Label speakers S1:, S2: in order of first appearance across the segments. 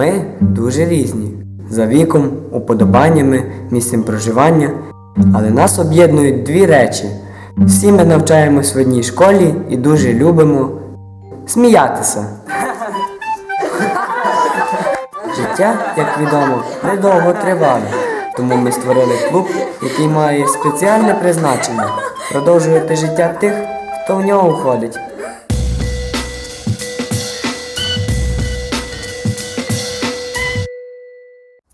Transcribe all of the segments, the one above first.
S1: Ми дуже різні за віком, уподобаннями, місцем проживання, але нас об'єднують дві речі. Всі ми навчаємось в одній школі і дуже любимо сміятися. Життя, як відомо, недовго триває, тому ми створили клуб, який має спеціальне призначення продовжувати життя тих, хто в нього входить.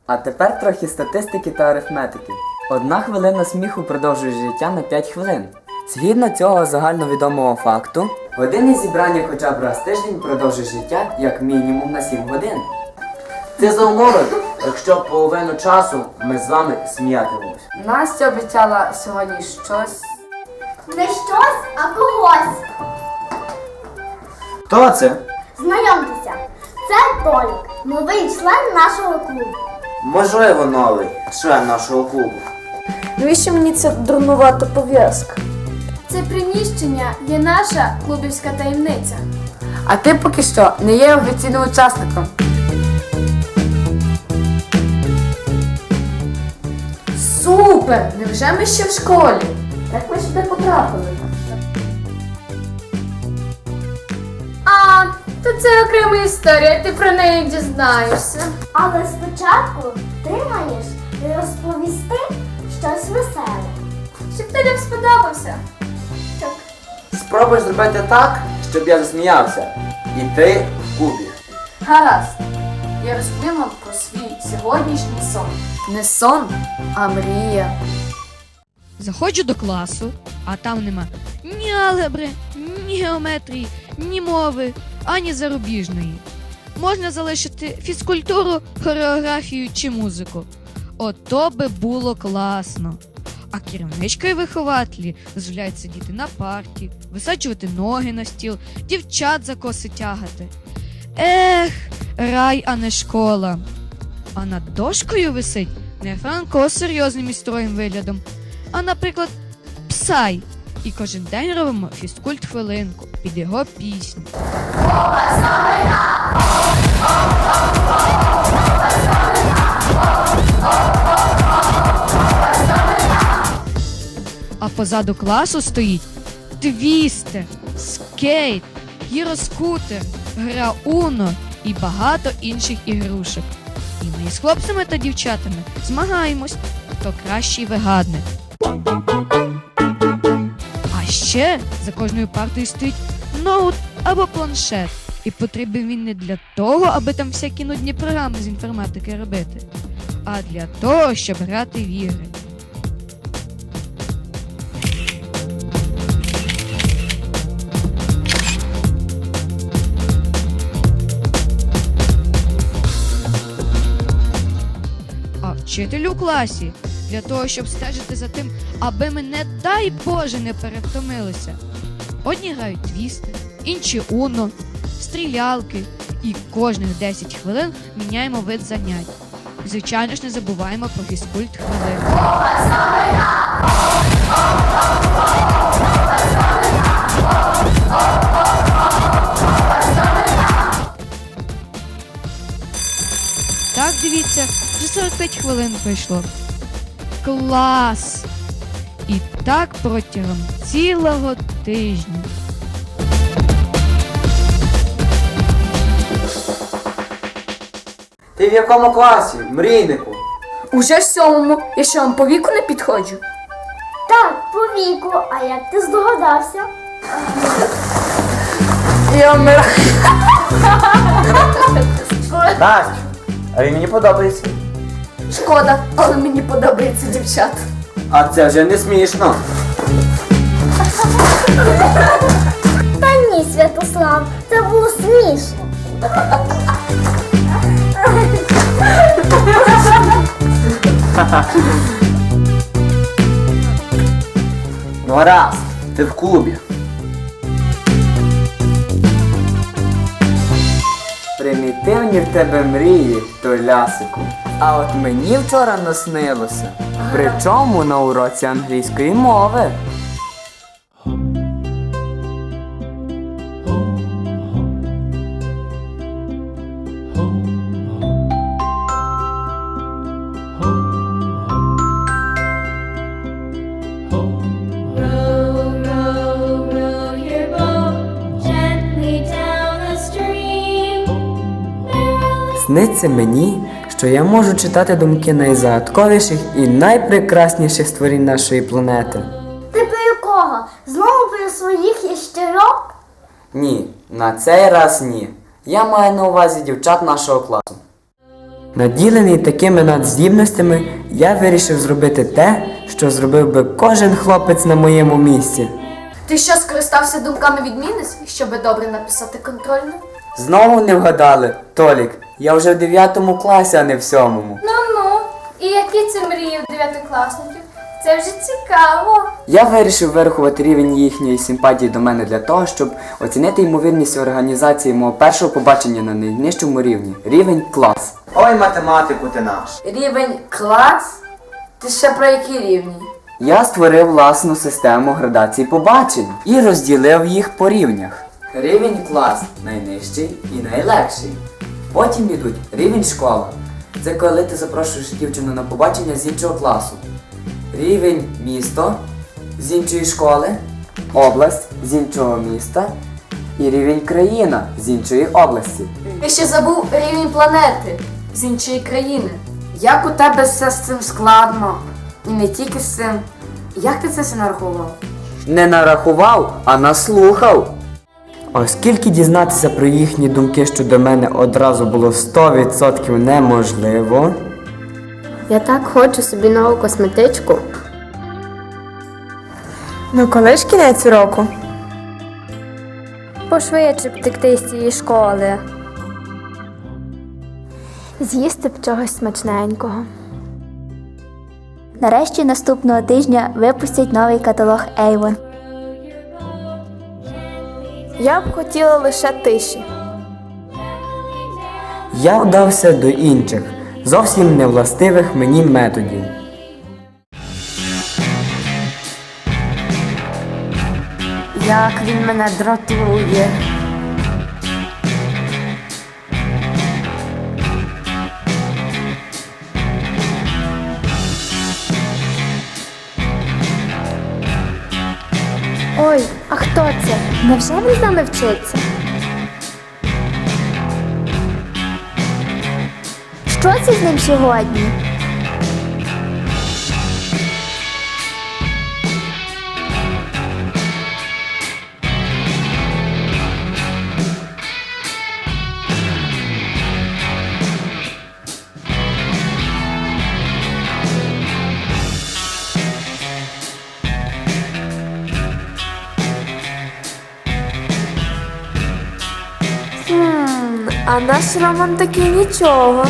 S1: А тепер трохи статистики та арифметики. Одна хвилина сміху продовжує життя на 5 хвилин. Згідно цього загальновідомого факту, годинне зібрання хоча б раз в тиждень продовжує життя як мінімум на 7 годин.
S2: Це за умови, якщо половину часу ми з вами сміятимемось.
S3: Настя обіцяла сьогодні щось.
S4: Не щось, а когось.
S2: Хто це?
S4: Знайомтеся, це Толік, новий член нашого клубу.
S2: Можливо, новий член нашого клубу.
S3: Навіщо мені ця дурнувата пов'язка?
S5: Це приміщення є наша клубівська таємниця.
S3: А ти поки що не є офіційним учасником.
S5: Супер! Невже ми ще в школі?
S3: Як ми сюди потрапили?
S5: Історія, ти про неї дізнаєшся.
S4: Але спочатку ти маєш розповісти щось веселе.
S5: Щоб ти не сподобався.
S2: Спробуй зробити так, щоб я засміявся. І ти в клубі.
S5: Гаразд. Я розповім вам про свій сьогоднішній сон. Не сон, а мрія.
S6: Заходжу до класу, а там нема ні алгебри, ні геометрії, ні мови, ані зарубіжної. Можна залишити фізкультуру, хореографію чи музику. Ото би було класно. А керівничка і вихователі дозволяють сидіти на парті, висаджувати ноги на стіл, дівчат за коси тягати. Ех, рай, а не школа. А над дошкою висить не Франко з серйозним і строгим виглядом, а, наприклад, Псай. І кожен день робимо фізкульт хвилинку під його пісню. А позаду класу стоїть твістер, скейт, гіроскутер, гра Уно і багато інших ігрушок. І ми з хлопцями та дівчатами змагаємось, хто кращий вигадник. А ще за кожною партою стоїть ноут або планшет. І потрібен він не для того, аби там всякі нудні програми з інформатики робити, а для того, щоб грати в ігри. А вчитель у класі для того, щоб стежити за тим, аби ми, не дай Боже, не перевтомилися. Одні грають твісти, інші уно, стрілялки, і кожних 10 хвилин міняємо вид занять. Звичайно ж, не забуваємо про фізкульт хвилин. Так, дивіться, вже 45 хвилин пройшло. Клас! І так протягом цілого тижня.
S2: Ти в якому класі, мрійнику?
S5: Уже в сьомому. Я що вам по віку не підходжу?
S4: Так, по віку, а як ти здогадався?
S3: Я вмираю.
S2: Настю, а він мені подобається.
S5: Шкода, але мені подобається дівчат.
S2: А це вже не смішно.
S4: Та ні, Святослав, це було смішно.
S2: Ну гаразд, ти в клубі.
S1: Примітивні в тебе мрії, Толясику. А от мені вчора наснилося. Причому на уроці англійської мови. Сниться мені, що я можу читати думки найзагадковіших і найпрекрасніших створінь нашої планети.
S4: Ти про якого? Знову про своїх ящерок?
S1: Ні, на цей раз ні. Я маю на увазі дівчат нашого класу. Наділений такими надздібностями, я вирішив зробити те, що зробив би кожен хлопець на моєму місці.
S5: Ти що скористався думками відмінниць, щоб добре написати контрольну?
S1: Знову не вгадали, Толік. Я вже в 9 класі, а не в сьомому.
S7: Ну ну, і які це мрії в дев'ятикласників? Це вже цікаво.
S1: Я вирішив вирахувати рівень їхньої симпатії до мене для того, щоб оцінити ймовірність організації мого першого побачення на найнижчому рівні рівень клас.
S2: Ой, математику ти наш.
S3: Рівень клас? Ти ще про які рівні?
S1: Я створив власну систему градації побачень і розділив їх по рівнях. Рівень клас найнижчий і найлегший. Потім йдуть рівень школа. Це коли ти запрошуєш дівчину на побачення з іншого класу. Рівень місто з іншої школи, область з іншого міста і рівень країна з іншої області.
S5: Ти ще забув рівень планети з іншої країни.
S3: Як у тебе все з цим складно? І не тільки з цим. Як ти це все нарахував?
S1: Не нарахував, а наслухав. Оскільки дізнатися про їхні думки щодо мене одразу було 100% неможливо,
S8: Я так хочу собі нову косметичку.
S9: Ну коли ж кінець року?
S8: Пошвидше б текти з цієї школи. З'їсти б чогось смачненького.
S4: Нарешті наступного тижня випустять новий каталог Avon.
S9: Я б хотіла лише тиші.
S1: я вдався до інших, зовсім невластивих мені методів.
S3: Як він мене дратує.
S8: Ой, а хто це? Невже він з нами вчиться?
S4: Що це з ним сьогодні?
S9: А наш Роман такий нічого.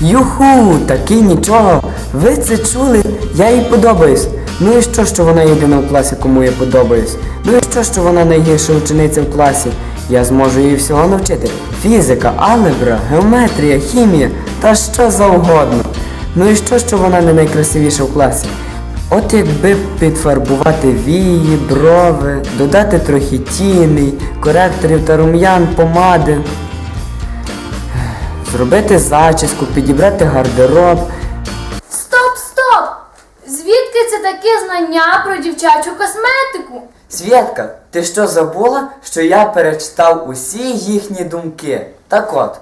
S1: Юху, такий нічого. Ви це чули? Я їй подобаюсь. Ну і що, що вона єдина в класі, кому я подобаюсь? Ну і що, що вона найгірша учениця в класі? Я зможу її всього навчити. Фізика, алгебра, геометрія, хімія та що завгодно. Ну і що, що вона не найкрасивіша в класі? От якби підфарбувати вії, брови, додати трохи тіней, коректорів та рум'ян, помади. Зробити зачіску, підібрати гардероб.
S7: Стоп, стоп! Звідки це таке знання про дівчачу косметику?
S1: Свєтка, ти що забула, що я перечитав усі їхні думки? Так от.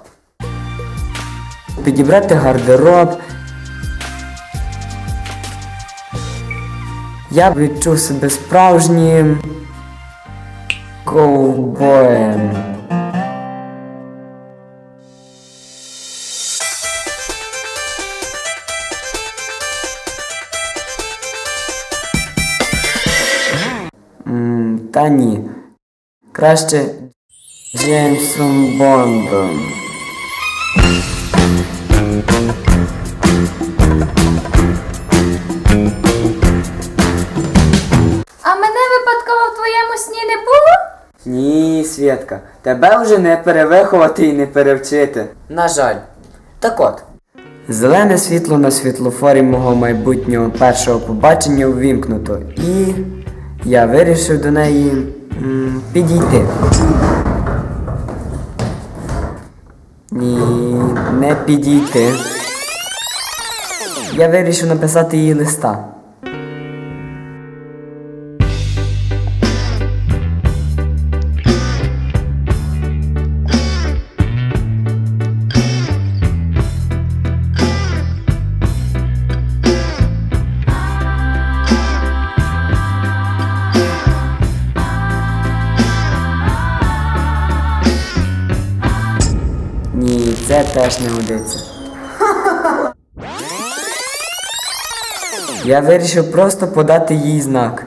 S1: Підібрати гардероб. Я б відчув себе справжнім ковбоєм. М, Та ні. Краще Джеймсом Бондом. Свєтка, тебе вже не перевиховати і не перевчити. На жаль. Так от. Зелене світло на світлофорі мого майбутнього першого побачення увімкнуто, і я вирішив до неї м, підійти. Ні, не підійти. Я вирішив написати їй листа. Теж не годиться. Я вирішив просто подати їй знак.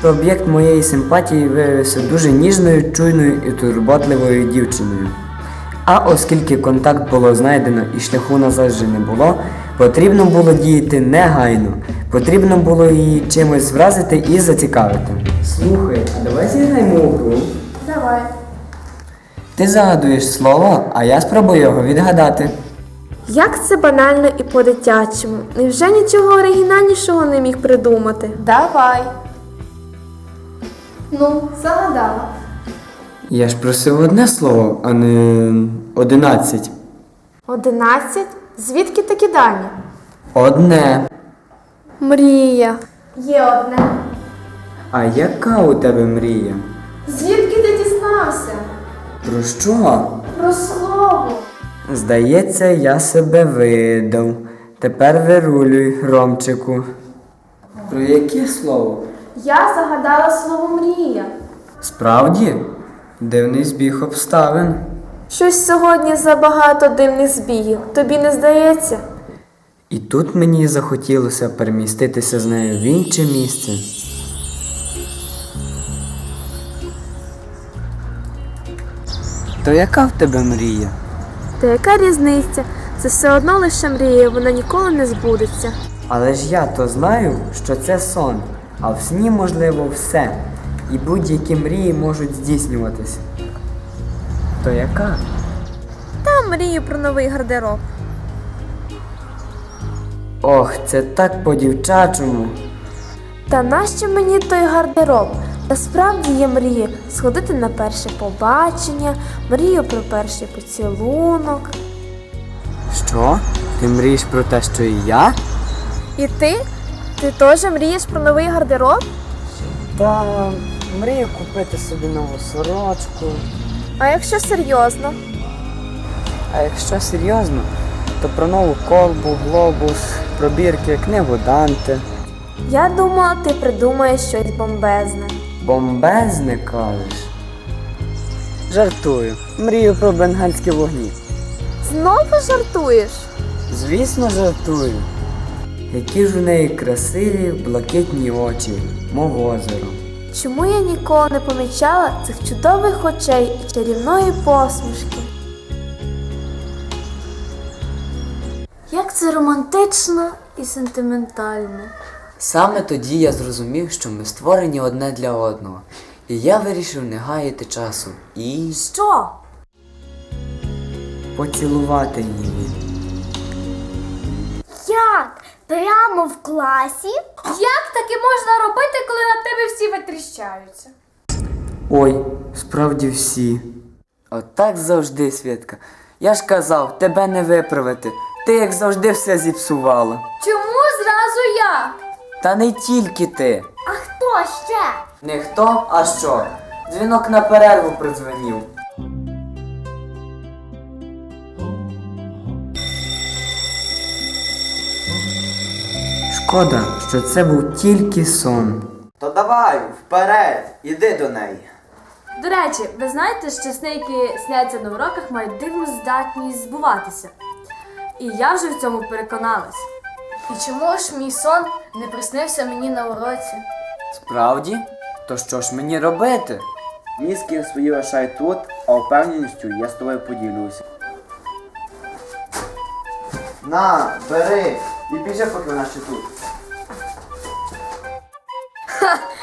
S1: що об'єкт моєї симпатії виявився дуже ніжною, чуйною і турботливою дівчиною. А оскільки контакт було знайдено і шляху назад вже не було, потрібно було діяти негайно. Потрібно було її чимось вразити і зацікавити. Слухай, а давай зіграємо у гру.
S9: Давай.
S1: Ти загадуєш слово, а я спробую його відгадати.
S9: Як це банально і по-дитячому. Невже нічого оригінальнішого не міг придумати? Давай.
S7: Ну, загадала.
S1: Я ж просив одне слово, а не одинадцять.
S9: Одинадцять? Звідки такі дані?
S1: Одне.
S9: Мрія. Є одне.
S1: А яка у тебе мрія?
S9: Звідки ти дізнався?
S1: Про що?
S9: Про слово.
S1: Здається, я себе видав. Тепер вирулюй, Ромчику. Про яке слово?
S9: Я загадала слово мрія.
S1: Справді? Дивний збіг обставин.
S9: Щось сьогодні забагато дивних збігів. Тобі не здається?
S1: І тут мені захотілося переміститися з нею в інше місце. То яка в тебе мрія?
S9: Та яка різниця? Це все одно лише мрія, вона ніколи не збудеться.
S1: Але ж я то знаю, що це сон, а в сні можливо все. І будь-які мрії можуть здійснюватися. То яка?
S9: Та мрію про новий гардероб.
S1: Ох, це так по-дівчачому.
S9: Та нащо мені той гардероб? Насправді є мрія сходити на перше побачення, мрію про перший поцілунок.
S1: Що? Ти мрієш про те, що і я?
S9: І ти? Ти теж мрієш про новий гардероб?
S1: Та мрію купити собі нову сорочку.
S9: А якщо серйозно?
S1: А якщо серйозно, то про нову колбу, глобус, пробірки, книгу Данте.
S9: Я думала, ти придумаєш щось бомбезне.
S1: Бомбезне кажеш. Жартую. Мрію про бенгальські вогні.
S9: Знову жартуєш?
S1: Звісно, жартую. Які ж у неї красиві блакитні очі, мов озеро.
S9: Чому я ніколи не помічала цих чудових очей і чарівної посмішки?
S7: Як це романтично і сентиментально.
S1: Саме тоді я зрозумів, що ми створені одне для одного. І я вирішив не гаяти часу і
S9: Що?
S1: поцілувати її.
S4: Як? Прямо в класі?
S7: Як таке можна робити, коли на тебе всі витріщаються?
S1: Ой, справді всі. Отак завжди, Свідка. Я ж казав, тебе не виправити. Ти, як завжди, все зіпсувала.
S7: Чому зразу я?
S1: Та не тільки ти.
S4: А хто ще?
S1: Не хто, а що. Дзвінок на перерву продзвонів. Шкода, що це був тільки сон.
S2: То давай, вперед, іди до неї.
S5: До речі, ви знаєте, що сни, які сняться на уроках, мають дивну здатність збуватися. І я вже в цьому переконалась.
S7: І чому ж мій сон не приснився мені на уроці?
S1: Справді? То що ж мені робити?
S2: Мізки свої лишай тут, а впевненістю я з тобою поділюся. На, бери, і біжи, поки вона ще тут.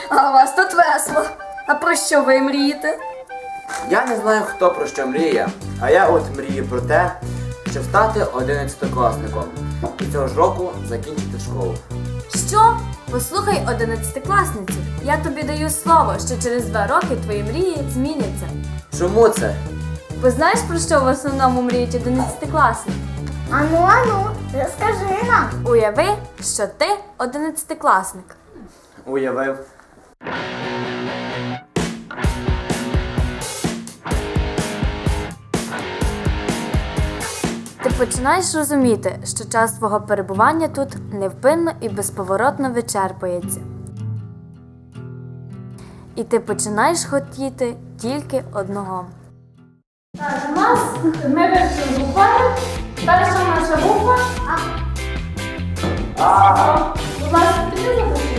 S5: А у вас тут весело. А про що ви мрієте?
S2: Я не знаю, хто про що мріє, а я от мрію про те, щоб стати одинадцятикласником. І цього ж року закінчити школу.
S5: Що? Послухай, одинадцятикласниці. Я тобі даю слово, що через два роки твої мрії зміняться.
S2: Чому це?
S5: Ви знаєш про що в основному мріють одинадцятикласники?
S4: Ану, ану, розкажи нам.
S5: Уяви, що ти одинадцятикласник.
S2: Уявив.
S5: Ти починаєш розуміти, що час твого перебування тут невпинно і безповоротно вичерпується. І ти починаєш хотіти тільки одного.
S7: Так, у нас ми вивчили буквально. Перша наша буква. А. Будь ласка, піди запиши.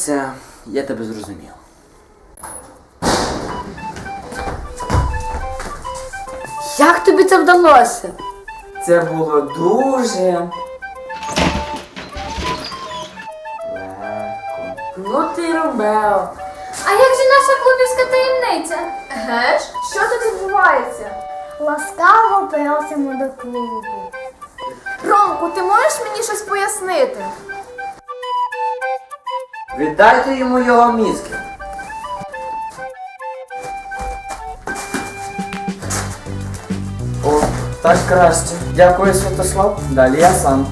S2: Стається, я тебе зрозумів.
S3: Як тобі це вдалося?
S1: Це було дуже. Легко.
S3: Ну ти робив.
S7: А як же наша клубівська таємниця? Геш, що тут відбувається?
S4: Ласкаво просимо до клубу.
S7: Ромку, ти можеш мені щось пояснити?
S2: Віддайте йому його мізки.
S1: О, так краще. Дякую, Святослав. Далі я сам.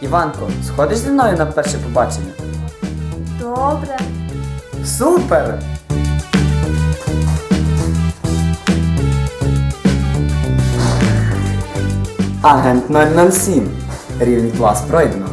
S1: Іванко, сходиш зі мною на перше побачення?
S7: Добре.
S1: Супер! Агент 007. Рівень клас пройдено.